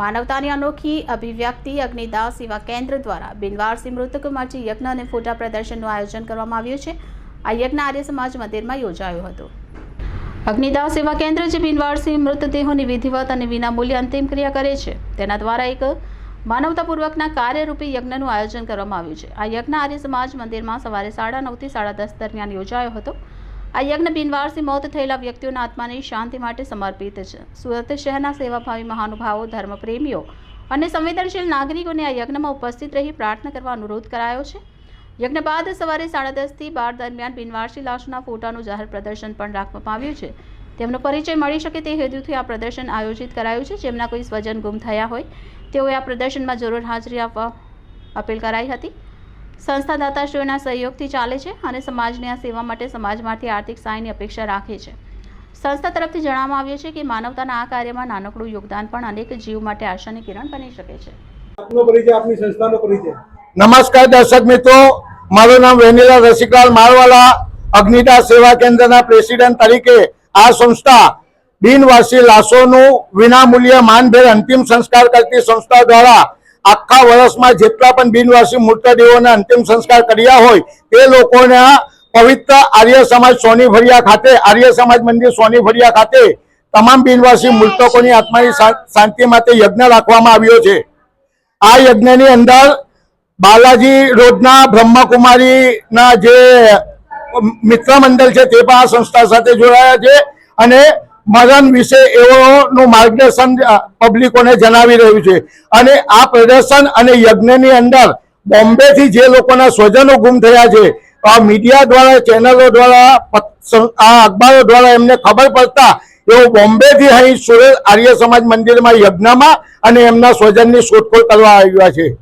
માનવતાની અનોખી અભિવ્યક્તિ અગ્નિદાસ સેવા કેન્દ્ર દ્વારા બિનવારસી મૃતક માટે યજ્ઞ અને ફોટા પ્રદર્શનનું આયોજન કરવામાં આવ્યું છે. આ યજ્ઞ આર્ય સમાજ મંદિરમાં યોજાયો હતો. અગ્નિદાસ સેવા કેન્દ્ર જે બિનવારસી મૃતદેહોની વિધિવત અને વિનામૂલ્ય અંતિમ ક્રિયા કરે છે, તેના દ્વારા એક માનવતાપૂર્વકના કાર્યરૂપી યજ્ઞનું આયોજન કરવામાં આવ્યું છે. આ યજ્ઞ આર્ય સમાજ મંદિરમાં સવારે સાડા નવથી સાડા દસ દરમિયાન યોજાયો હતો. આ યજ્ઞ બિનવારસી મોત થયેલા વ્યક્તિઓના આત્માની શાંતિ માટે સમર્પિત છે. સુરત શહેરના સેવાભાવી મહાનુભાવો, ધર્મપ્રેમીઓ અને સંવેદનશીલ નાગરિકોને આ યજ્ઞમાં ઉપસ્થિત રહી પ્રાર્થના કરવા અનુરોધ કરાયો છે. યજ્ઞ બાદ સવારે સાડા દસથી બાર દરમિયાન બિનવારસી લાશના ફોટાનું જાહેર પ્રદર્શન પણ રાખવામાં આવ્યું છે. તેમનો પરિચય મળી શકે તે હેતુથી આ પ્રદર્શન આયોજિત કરાયું છે. જેમના કોઈ સ્વજન ગુમ થયા હોય તેઓએ આ પ્રદર્શનમાં જરૂર હાજરી આપવા અપીલ કરાઈ હતી. સંસ્થા દાતાશ્રીઓના સહયોગથી ચાલે છે અને સમાજની આ સેવા માટે સમાજમાંથી આર્થિક સહાયની અપેક્ષા રાખે છે. સંસ્થા તરફથી જણાવવામાં આવ્યું છે કે માનવતાના આ કાર્યમાં નાનકડું યોગદાન પણ અનેક જીવ માટે આશાની કિરણ બની શકે છે. આપનો પરિચય આપની સંસ્થાનો પરિચય. નમસ્કાર દર્શક મિત્રો મારું નામ વેનીલા રસિકલાલ મારવાલા અગ્નિદાસ સેવા કેન્દ્રના પ્રેસિડેન્ટ તરીકે આ સંસ્થા બિનવાસી લાશોનું વિનામૂલ્ય માનભેર અંતિમ સંસ્કાર કરતી સંસ્થા દ્વારા આખા વર્ષમાં જેટલા પણ બિનવાસી મૃતદેહોના અંતિમ સંસ્કાર કર્યા હોય તે લોકોના પવિત્ર આર્ય સમાજ સોની ફળિયા ખાતે, આર્ય સમાજ મંદિર સોની ફરિયા ખાતે તમામ બિનવાસી મૃતકોની આત્માની શાંતિ માટે યજ્ઞ રાખવામાં આવ્યો છે. આ યજ્ઞની અંદર બાલાજી રોડના બ્રહ્મકુમારીના જે મિત્ર મંડળ છે તે પણ આ સંસ્થા સાથે જોડાયા છે અને મરણ વિશે એઓનું માર્ગદર્શન પબ્લિકોને જણાવી રહ્યું છે. અને આ પ્રદર્શન અને યજ્ઞની અંદર બોમ્બેથી જે લોકોના સ્વજનો ગુમ થયા છે આ મીડિયા દ્વારા ચેનલો દ્વારા આ અખબારો દ્વારા એમને ખબર પડતા એઓ બોમ્બેથી અહીં સુરત આર્ય સમાજ મંદિરમાં યજ્ઞમાં અને એમના સ્વજનની શોધખોળ કરવા આવ્યા છે?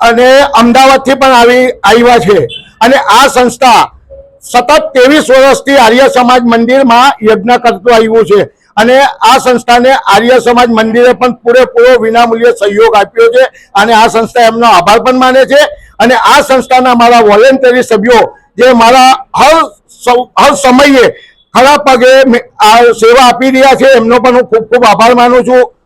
અને અમદાવાદથી પણ આવી આવ્યા છે. અને આ સંસ્થા સતત ત્રેવીસ વર્ષથી આર્ય સમાજ મંદિરમાં યજ્ઞ કરતું આવ્યું છે. અને આ સંસ્થાને આર્ય સમાજ મંદિરે પણ પૂરેપૂરો વિનામૂલ્ય સહયોગ આપ્યો છે અને આ સંસ્થા એમનો આભાર પણ માને છે. અને આ સંસ્થાના મારા વોલેન્ટરી સભ્યો જે મારા હર હર સમયે ખરા પગે સેવા આપી રહ્યા છે, એમનો પણ હું ખૂબ ખૂબ આભાર માનું છું.